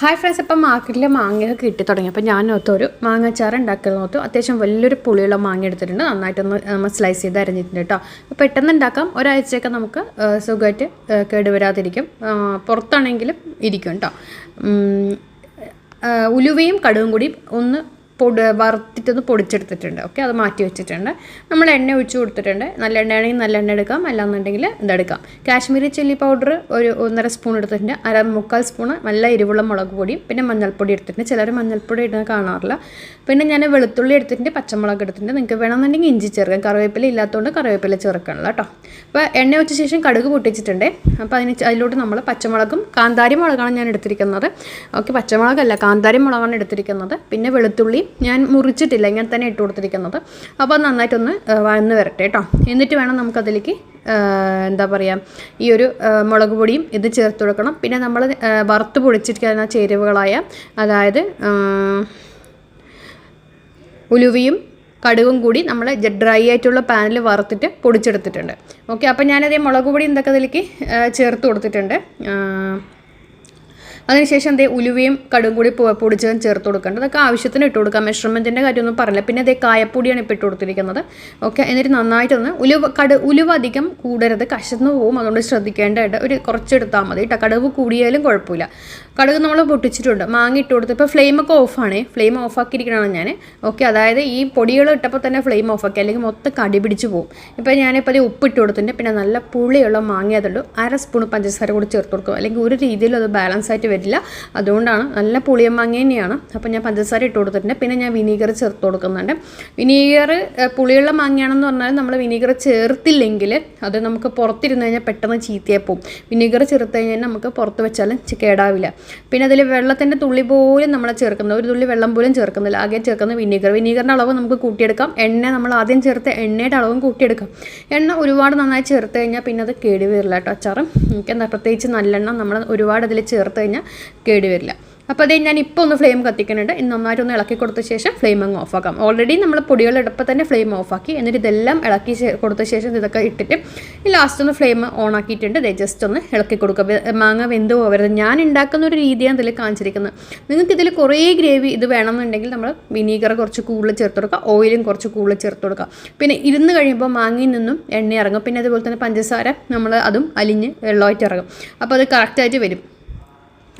Hi friends ഇപ്പം മാർക്കറ്റിൽ മാങ്ങയൊക്കെ കിട്ടി തുടങ്ങി. അപ്പോൾ ഞാൻ ഒരു മാങ്ങാച്ചാറ് ഉണ്ടാക്കാൻ നോത്തു. അത്യാവശ്യം വലിയൊരു പുളിയുള്ള മാങ്ങ എടുത്തിട്ടുണ്ട്. നന്നായിട്ടൊന്ന് നമ്മൾ സ്ലൈസ് ചെയ്ത് അരിഞ്ഞിട്ടുണ്ട് കേട്ടോ അപ്പോൾ പെട്ടെന്ന് ഉണ്ടാക്കാം. ഒരാഴ്ചയൊക്കെ നമുക്ക് സുഖമായിട്ട് കേടുവരാതിരിക്കും. പുറത്താണെങ്കിലും ഇരിക്കും കേട്ടോ ഉലുവയും കടുവും കൂടി ഒന്ന് പൊടി വറുത്തിട്ടൊന്ന് പൊടിച്ചെടുത്തിട്ടുണ്ട്. ഓക്കെ അത് മാറ്റി വെച്ചിട്ടുണ്ട്. നമ്മൾ എണ്ണ ഒഴിച്ച് കൊടുത്തിട്ടുണ്ട്. നല്ല എണ്ണയാണെങ്കിൽ നല്ല എണ്ണ എടുക്കാം. അല്ലാന്നുണ്ടെങ്കിൽ ഇതെടുക്കാം കാശ്മീരി ചില്ലി പൗഡർ ഒരു ഒന്നര സ്പൂൺ എടുത്തിട്ടുണ്ട്. അര മുക്കാൽ സ്പൂൺ നല്ല എരിവുള്ള മുളക് പൊടിയും പിന്നെ മഞ്ഞൾപ്പൊടി എടുത്തിട്ടുണ്ട്. ചിലർ മഞ്ഞൾപ്പൊടി ഇടുന്നത് കാണാറില്ല. പിന്നെ ഞാൻ വെളുത്തുള്ളി എടുത്തിട്ടുണ്ട് പച്ചമുളക് എടുത്തിട്ടുണ്ട്. നിങ്ങൾക്ക് വേണമെന്നുണ്ടെങ്കിൽ ഇഞ്ചി ചേർക്കാം. കറിവേപ്പില ഇല്ലാത്തതുകൊണ്ട് കറിവേപ്പില ചേർക്കണല്ലോ കേട്ടോ. അപ്പോൾ എണ്ണ വെച്ച ശേഷം കടുക് പൊട്ടിച്ചിട്ടുണ്ട്. അപ്പോൾ അതിന് അതിലോട്ട് നമ്മൾ പച്ചമുളകും കാന്താരി മുളകാണ് ഞാൻ എടുത്തിരിക്കുന്നത്. ഓക്കെ പച്ചമുളകല്ല കാന്താരി മുളകാണ് എടുത്തിരിക്കുന്നത്. പിന്നെ വെളുത്തുള്ളി ഞാൻ മുറിച്ചിട്ടില്ല ഇങ്ങനെ തന്നെ ഇട്ട് കൊടുത്തിരിക്കുന്നത്. അപ്പോൾ അത് നന്നായിട്ടൊന്ന് വഴന്ന് വരട്ടെ കേട്ടോ എന്നിട്ട് വേണം നമുക്കതിലേക്ക് എന്താ പറയുക ഈ ഒരു മുളക് പൊടിയും ഇത് ചേർത്ത് കൊടുക്കണം. പിന്നെ നമ്മൾ വറുത്ത് പൊടിച്ചിരിക്കുന്ന ചേരുവകളായ അതായത് ഉലുവയും കടുകും കൂടി നമ്മൾ ഡ്രൈ ആയിട്ടുള്ള പാനിൽ വറുത്തിട്ട് പൊടിച്ചെടുത്തിട്ടുണ്ട്. ഓക്കെ അപ്പോൾ ഞാനതേ മുളക് പൊടി എന്തൊക്കെ അതിലേക്ക് ചേർത്ത് കൊടുത്തിട്ടുണ്ട്. അതിനുശേഷം ദേ ഉലുവയും കടും കൂടി പൊടിച്ചതും ചേർത്ത് കൊടുക്കേണ്ടത് അതൊക്കെ ആവശ്യത്തിന് ഇട്ട് കൊടുക്കാം. മെഷർമെന്റിന്റെ കാര്യമൊന്നും പറഞ്ഞില്ല. പിന്നെ അതേ കായപ്പൊടിയാണ് ഇപ്പോൾ ഇട്ട് കൊടുത്തിരിക്കുന്നത്. ഓക്കെ എന്നിട്ട് നന്നായിട്ടൊന്ന് ഉലുവ കടു ഉലുവ അധികം കൂടരുത്. കശന്ന് പോവും. അതുകൊണ്ട് ശ്രദ്ധിക്കേണ്ടതായിട്ട് ഒരു കുറച്ചെടുത്താൽ മതി. കേട്ടോ കടുവ് കൂടിയാലും കുഴപ്പമില്ല. കടുക് നമ്മൾ പൊട്ടിച്ചിട്ടുണ്ട്. മാങ്ങ ഇട്ട് കൊടുത്ത്. ഇപ്പോൾ ഫ്ലെയിമൊക്കെ ഓഫാണ് ഫ്ലെയിം ഓഫാക്കിയിരിക്കണമെന്ന് ഞാൻ ഓക്കെ അതായത് ഈ പൊടികൾ ഇട്ടപ്പോൾ തന്നെ ഫ്ലെയിം ഓഫാക്കി അല്ലെങ്കിൽ മൊത്തം കടി പിടിച്ച് പോകും ഇപ്പോൾ ഞാനിപ്പോൾ അത് ഉപ്പ് ഇട്ട് കൊടുത്തിട്ടുണ്ട്. പിന്നെ നല്ല പുളിയുള്ള മാങ്ങ അതുള്ളൂ അര സ്പൂൺ പഞ്ചസാര കൂടി ചേർത്ത് കൊടുക്കും. അല്ലെങ്കിൽ ഒരു രീതിയിലും അത് ബാലൻസ് ആയിട്ട് വരില്ല അതുകൊണ്ടാണ് നല്ല പുളിയ മാങ്ങ തന്നെയാണ്. അപ്പോൾ ഞാൻ പഞ്ചസാര ഇട്ട് കൊടുത്തിട്ടുണ്ട്. പിന്നെ ഞാൻ വിനീഗർ ചേർത്ത് കൊടുക്കുന്നുണ്ട്. വിനീഗർ പുളിയുള്ള മാങ്ങയാണെന്ന് പറഞ്ഞാൽ നമ്മൾ വിനീഗർ ചേർത്തില്ലെങ്കിൽ അത് നമുക്ക് പുറത്തിരുന്ന് കഴിഞ്ഞാൽ പെട്ടെന്ന് ചീത്തയായി പോകും വിനീഗർ ചേർത്ത് കഴിഞ്ഞാൽ നമുക്ക് പുറത്ത് വെച്ചാലും കേടാവില്ല. പിന്നെ അതിൽ വെള്ളത്തിന്റെ തുള്ളി പോലും നമ്മൾ ചേർക്കുന്നത് ഒരു തുള്ളി വെള്ളം പോലും ചേർക്കുന്നില്ല. ആകെ ചേർക്കുന്ന വിനീഗർ. വിനീഗറിന്റെ അളവ് നമുക്ക് കൂട്ടിയെടുക്കാം. എണ്ണ നമ്മൾ ആദ്യം ചേർത്ത എണ്ണയുടെ അളവും കൂട്ടിയെടുക്കാം. എണ്ണ ഒരുപാട് നന്നായി ചേർത്ത് കഴിഞ്ഞാൽ പിന്നെ അത് കേടി വരില്ല കേട്ടോ അച്ചാറ്. എന്താ പ്രത്യേകിച്ച് നല്ലെണ്ണ നമ്മൾ ഒരുപാട് അതിൽ ചേർത്ത് കഴിഞ്ഞാൽ കേടി വരില്ല. അപ്പോൾ അതേ ഞാൻ ഇപ്പോൾ ഒന്ന് ഫ്ലെയിം കത്തിക്കുന്നുണ്ട്. ഇന്ന് നന്നായിട്ട് ഒന്ന് ഇളക്കി കൊടുത്ത ശേഷം ഫ്ലെയിം അങ്ങ് ഓഫാക്കാം ഓൾറെഡി നമ്മൾ പൊടികൾ തന്നെ ഫ്ലെയിം ഓഫാക്കി എന്നിട്ട് ഇതെല്ലാം ഇളക്കി കൊടുത്ത ശേഷം ഇതൊക്കെ ഇട്ടിട്ട് ഈ ലാസ്റ്റ് ഒന്ന് ഫ്ലെയിം ഓൺ ആക്കിയിട്ടുണ്ട്. ദേ ജസ്റ്റ് ഒന്ന് ഇളക്കി കൊടുക്കുക. മാങ്ങ വെന്ത് പോകരുത്. ഞാൻ ഉണ്ടാക്കുന്ന ഒരു രീതിയാണ് ഇതിൽ കാണിച്ചിരിക്കുന്നത്. നിങ്ങൾക്ക് ഇതിൽ കുറേ ഗ്രേവി ഇത് വേണമെന്നുണ്ടെങ്കിൽ നമ്മൾ വിനീഗർ കുറച്ച് കൂടുതൽ ചേർത്ത് കൊടുക്കുക. ഓയിലും കുറച്ച് കൂടുതൽ ചേർത്ത് കൊടുക്കുക. പിന്നെ ഇരുന്ന് കഴിയുമ്പോൾ മാങ്ങയിൽ നിന്നും എണ്ണ ഇറങ്ങും. പിന്നെ അതുപോലെ തന്നെ പഞ്ചസാര നമ്മൾ അതും അലിഞ്ഞ് വെള്ളമായിട്ട് ഇറങ്ങും. അപ്പോൾ അത് കറക്റ്റായിട്ട് വരും.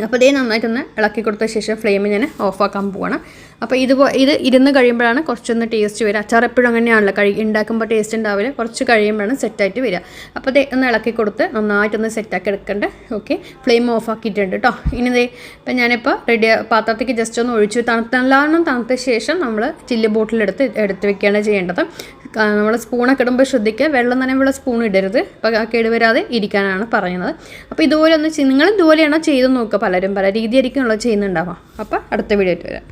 അപ്പോൾ ഇതേ നന്നായിട്ടൊന്ന് ഇളക്കി കൊടുത്ത ശേഷം ഫ്ലെയിം ഞാൻ ഓഫാക്കാൻ പോവാണ്. അപ്പോൾ ഇത് ഇത് ഇരുന്ന് കഴിയുമ്പോഴാണ് കുറച്ചൊന്ന് ടേസ്റ്റ് വരിക അച്ചാർ എപ്പോഴും അങ്ങനെയാണല്ലോ കഴി ഉണ്ടാക്കുമ്പോൾ ടേസ്റ്റ് ഉണ്ടാവില്ല കുറച്ച് കഴിയുമ്പോഴാണ് സെറ്റായിട്ട് വരിക അപ്പോൾ ഇതേ ഒന്ന് ഇളക്കി കൊടുത്ത് നന്നായിട്ടൊന്ന് സെറ്റാക്കി എടുക്കേണ്ട. ഓക്കെ ഫ്ലെയിം ഓഫ് ആക്കിയിട്ടുണ്ട് കേട്ടോ ഇനി ഇതേ ഇപ്പം ഞാനിപ്പോൾ റെഡി പാത്രത്തേക്ക് ജസ്റ്റ് ഒന്ന് ഒഴിച്ചു. തണുത്ത തണുത്ത ശേഷം നമ്മൾ ചില്ല് ബോട്ടിലെടുത്ത് എടുത്ത് വെക്കുകയാണ് ചെയ്യേണ്ടത്. നമ്മൾ സ്പൂണൊക്കെ ഇടുമ്പോൾ ശ്രദ്ധിക്കുക വെള്ളം നനവുള്ള സ്പൂൺ ഇടരുത്. അപ്പോൾ കേടുവരാതെ ഇരിക്കാനാണ് പറയുന്നത്. അപ്പോൾ ഇതുപോലെ ഒന്ന് നിങ്ങൾ ഇതുപോലെയാണോ ചെയ്ത് നോക്കുക പലരും പല രീതിയായിരിക്കും ഉള്ളത് ചെയ്യുന്നുണ്ടാവുക. അപ്പോൾ അടുത്ത വീഡിയോ ആയിട്ട് വരാം.